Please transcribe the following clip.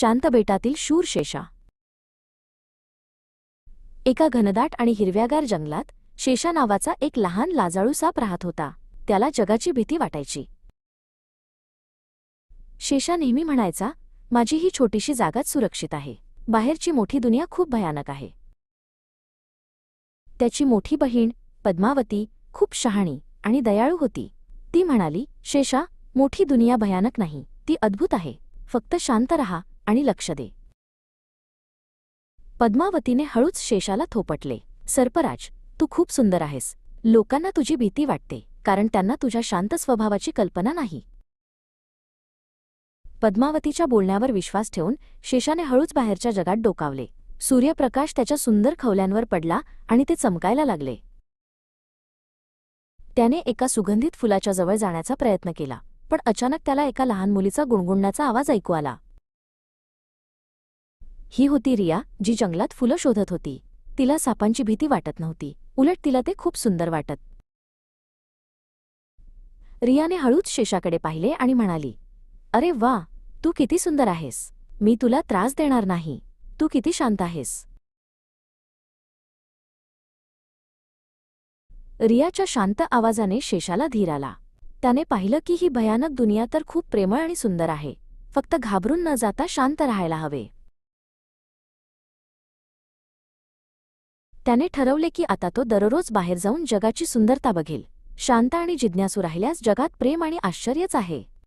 शांत बेटातील शूर शेषा एका घनदाट आणि हिरव्यागार जंगलात शेषा नावाचा एक लहान लाजाळू साप राहत होता. त्याला जगाची भीती वाटायची. शेषा नेहमी म्हणायचा माझी ही छोटीशी जागाच सुरक्षित आहे. बाहेरची मोठी दुनिया खूप भयानक आहे. त्याची मोठी बहीण पद्मावती खूप शहाणी आणि दयाळू होती. ती म्हणाली शेषा मोठी दुनिया भयानक नाही. ती अद्भुत आहे. फक्त शांत रहा. आणि लक्ष दे. पद्मावतीने हळूच शेषाला थोपटले. सर्पराज तू खूप सुंदर आहेस. लोकांना तुझी भीती वाटते कारण त्यांना तुझ्या शांत स्वभावाची कल्पना नाही. पद्मावतीच्या बोलण्यावर विश्वास ठेवून शेषाने हळूच बाहेरच्या जगात डोकावले. सूर्यप्रकाश त्याच्या सुंदर खवल्यांवर पडला आणि ते चमकायला लागले. त्याने एका सुगंधित फुलाच्या जवळ जाण्याचा प्रयत्न केला पण अचानक त्याला एका लहान मुलीचा गुणगुणण्याचा आवाज ऐकू आला. ही होती रिया जी जंगलात फुलं शोधत होती. तिला सापांची भीती वाटत नव्हती. उलट तिला ते खूप सुंदर वाटत. रियाने हळूच शेषाकडे पाहिले आणि म्हणाली अरे वा तू किती सुंदर आहेस. मी तुला त्रास देणार नाही. तू किती शांत आहेस. रियाच्या शांत आवाजाने शेषाला धीर आला. त्याने पाहिलं की ही भयानक दुनिया तर खूप प्रेमळ आणि सुंदर आहे. फक्त घाबरून न जाता शांत राहायला हवे. त्याने ठरवले की आता तो दररोज बाहेर जाऊन जगाची सुंदरता बघेल. शांत आणि जिज्ञासू राहिल्यास जगात प्रेम आणि आश्चर्यच आहे.